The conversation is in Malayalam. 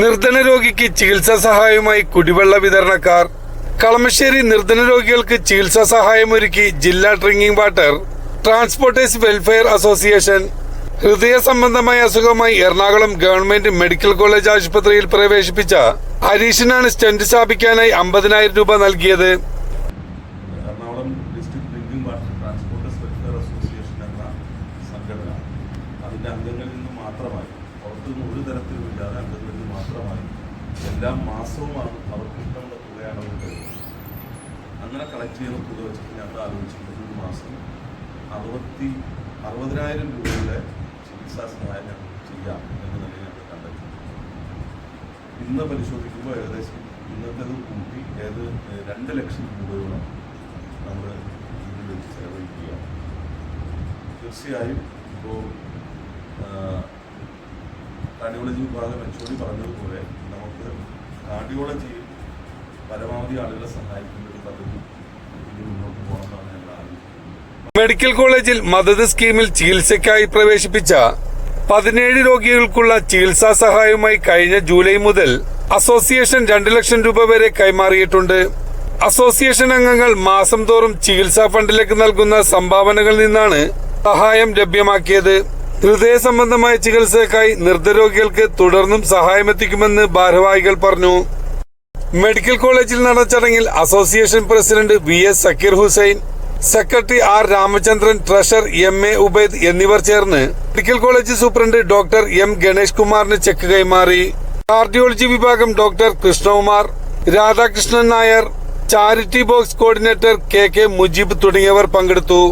നിർധന രോഗിക്ക് ചികിത്സാ സഹായവുമായി കുടിവെള്ള വിതരണക്കാർ. കളമശ്ശേരി നിർധന രോഗികൾക്ക് ചികിത്സാ സഹായമൊരുക്കി ജില്ലാ drinking water transporters welfare association. ഹൃദയ സംബന്ധമായ അസുഖമായി എറണാകുളം ഗവൺമെന്റ് മെഡിക്കൽ കോളേജ് ആശുപത്രിയിൽ പ്രവേശിപ്പിച്ച ഹരീഷിനാണ് സ്റ്റെന്റ് സ്ഥാപിക്കാനായി അമ്പതിനായിരം രൂപ നൽകിയത്. Ernakulam district drinking water transporters welfare association എന്ന സംഘടന അതിന്റെ അംഗങ്ങളിൽ നിന്ന് മാത്രമായി പുറത്തുനിന്ന് ഒരു തരത്തിലുമില്ലാതെ അംഗങ്ങളിൽ നിന്ന് മാത്രമായി എല്ലാ മാസവുമാണ് അവർക്ക് ഇഷ്ടമുള്ള തുകയാണ് അവർ തരുന്നത് അങ്ങനെ കളക്ട് ചെയ്യുന്ന തുക വെച്ചിട്ട് ഞങ്ങൾ ആലോചിച്ചിട്ടുണ്ട് ഒരു മാസം അറുപത്തി അറുപതിനായിരം രൂപയുടെ ചികിത്സാ സഹായം ഞങ്ങൾ ചെയ്യാം എന്ന നിലയിൽ ഞങ്ങൾ കണ്ടെത്തി ഇന്ന് പരിശോധിക്കുമ്പോൾ ഏകദേശം ഇന്നത്തേത് കൂട്ടി ഏത് രണ്ട് ലക്ഷം രൂപയോളം നമ്മൾ ഇതിന് വേണ്ടി ചെലവഴിക്കുക തീർച്ചയായും ഇപ്പോൾ കാർഡിയോളജി വിഭാഗം എച്ച് പറഞ്ഞതുപോലെ നമുക്ക് കാർഡിയോളജിയിൽ പരമാവധി ആളുകളെ സഹായിക്കുന്ന ഒരു പദ്ധതി മുന്നോട്ട് പോകണമെന്നാണ് മെഡിക്കൽ കോളേജിൽ മദത് സ്കീമിൽ ചികിത്സയ്ക്കായി പ്രവേശിപ്പിച്ച പതിനേഴ് രോഗികൾക്കുള്ള ചികിത്സാ സഹായവുമായി കഴിഞ്ഞ ജൂലൈ മുതൽ അസോസിയേഷൻ രണ്ടു ലക്ഷം രൂപ വരെ കൈമാറിയിട്ടുണ്ട്. അസോസിയേഷൻ അംഗങ്ങൾ മാസം തോറും ചികിത്സാ ഫണ്ടിലേക്ക് നൽകുന്ന സംഭാവനകളിൽ നിന്നാണ് സഹായം ലഭ്യമാക്കിയത്. ഹൃദയ സംബന്ധമായ ചികിത്സയ്ക്കായി നിർദ്ധരോഗികൾക്ക് തുടർന്നും സഹായമെത്തിക്കുമെന്ന് ഭാരവാഹികൾ പറഞ്ഞു. മെഡിക്കൽ കോളേജിൽ നടന്ന ചടങ്ങിൽ association president V S Zakir Hussain secretary R Ramachandran treasurer M A Ubaid എന്നിവർ ചേർന്ന് medical college superintendent doctor M Ganesh കുമാറിന് ചെക്ക് കൈമാറി. കാർഡിയോളജി വിഭാഗം doctor Krishnakumar Radhakrishnan Nair charity box coordinator K K Mujeeb തുടങ്ങിയവർ പങ്കെടുത്തു.